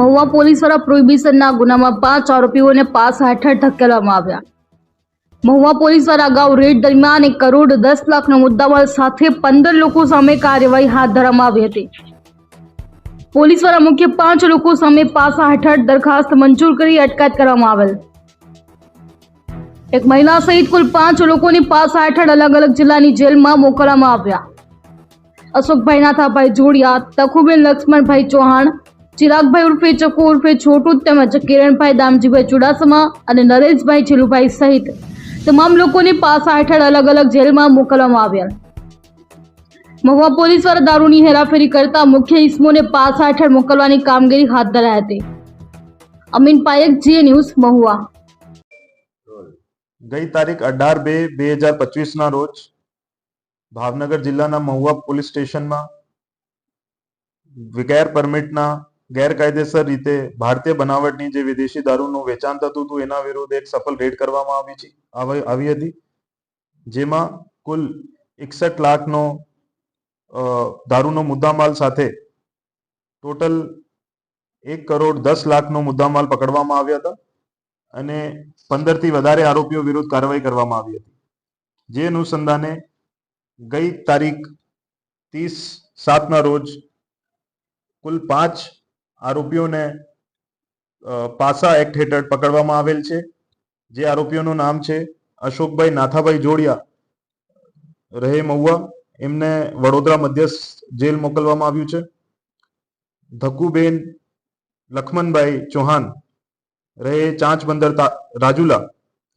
Mahuva police દ્વારા પ્રોહિબિશનના ગુનામાં પાંચ આરોપીઓને પાસ હેઠળ ધકેલવામાં આવ્યા. મહુવા પોલીસ દ્વારા અગાઉ રેડ દરમિયાન એક કરોડ દસ લાખનો મુદ્દામાલ સાથે પંદર લોકો સામે કાર્યવાહી હાથ ધરવામાં આવી હતી. પોલીસ દ્વારા મુખ્ય પાંચ લોકો સામે પાસા હેઠળ દરખાસ્ત મંજૂર કરી અટકાયત કરવામાં આવેલ. એક મહિલા સહિત કુલ પાંચ લોકોની પાસા હેઠળ અલગ અલગ જિલ્લાની જેલમાં મોકલવામાં આવ્યા. અશોકભાઈ નાથાભાઈ જોડિયા, તખુબેન લક્ષ્મણભાઈ ચૌહાણ ચિરાગભાઈ ઉર્ફે, ચકુ ઉર્ફે, છોટુ તેમજ કિરણભાઈ દામજીભાઈ ચુડાસમા અને નરેશભાઈ ચીલુભાઈ સહિત તમામ લોકોને પાસા હેઠળ અલગ અલગ જેલમાં મોકલવામાં આવ્યા. મહુવા પોલીસ દ્વારા દારૂની હેરાફેરી કરતા મુખ્ય ઇસમોને પાસા હેઠળ મોકલવાની કામગીરી હાથ ધરાઈ હતી. અમીન પાયક જે ન્યૂઝ, મહુવા. ગઈ તારીખ અઢાર બે બે હજાર પચીસના રોજ ભાવનગર જિલ્લાના મહુવા પોલીસ સ્ટેશનમાં ગેર પરમિટના ગેરકાયદેસર રીતે ભારતીય બનાવટની જે વિદેશી દારૂનું વેચાણ થતું હતું, એના વિરુદ્ધ એક સફળ રેડ કરવામાં આવી છે, આવી હતી, જેમાં કુલ એકસઠ લાખનો દારૂનો મુદ્દામાલ સાથે ટોટલ એક કરોડ દસ લાખનો મુદ્દામાલ પકડવામાં આવ્યા હતા અને પંદરથી વધારે આરોપીઓ વિરુદ્ધ કાર્યવાહી કરવામાં આવી હતી. જે અનુસંધાને ગઈ તારીખ ત્રીસ સાતના રોજ કુલ પાંચ આરોપીઓને પાસા એક્ટ હેઠળ પકડવામાં આવેલ છે. જે આરોપીઓનું નામ છે અશોકભાઈ નાથાભાઈ જોડિયા, રહે મહુવા. એમને વડોદરા મધ્યસ્થ જેલ મોકલવામાં આવ્યું છે. ધક્કુબેન લખમનભાઈ ચૌહાણ, રહે ચાંચ બંદર રાજુલા,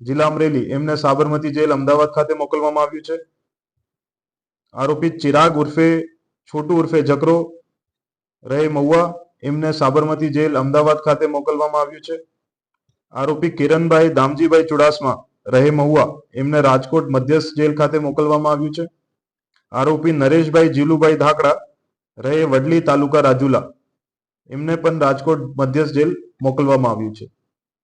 જિલ્લા અમરેલી. એમને સાબરમતી જેલ અમદાવાદ ખાતે મોકલવામાં આવ્યું છે. આરોપી ચિરાગ ઉર્ફે, છોટુ ઉર્ફે જકરો, રહે મહુવા. એમને સાબરમતી જેલ અમદાવાદ ખાતે મોકલવામાં આવ્યું છે. આરોપી કિરણભાઈ દામજીભાઈ ચુડાસમા, રહે મહુવા, એમને રાજકોટ મધ્યસ્થ જેલ ખાતે મોકલવામાં આવ્યું છે. આરોપી નરેશભાઈ જીલુભાઈ ધાકડા, રહે વડલી તાલુકા રાજુલા, એમને પણ રાજકોટ મધ્યસ્થ જેલ મોકલવામાં આવ્યું છે.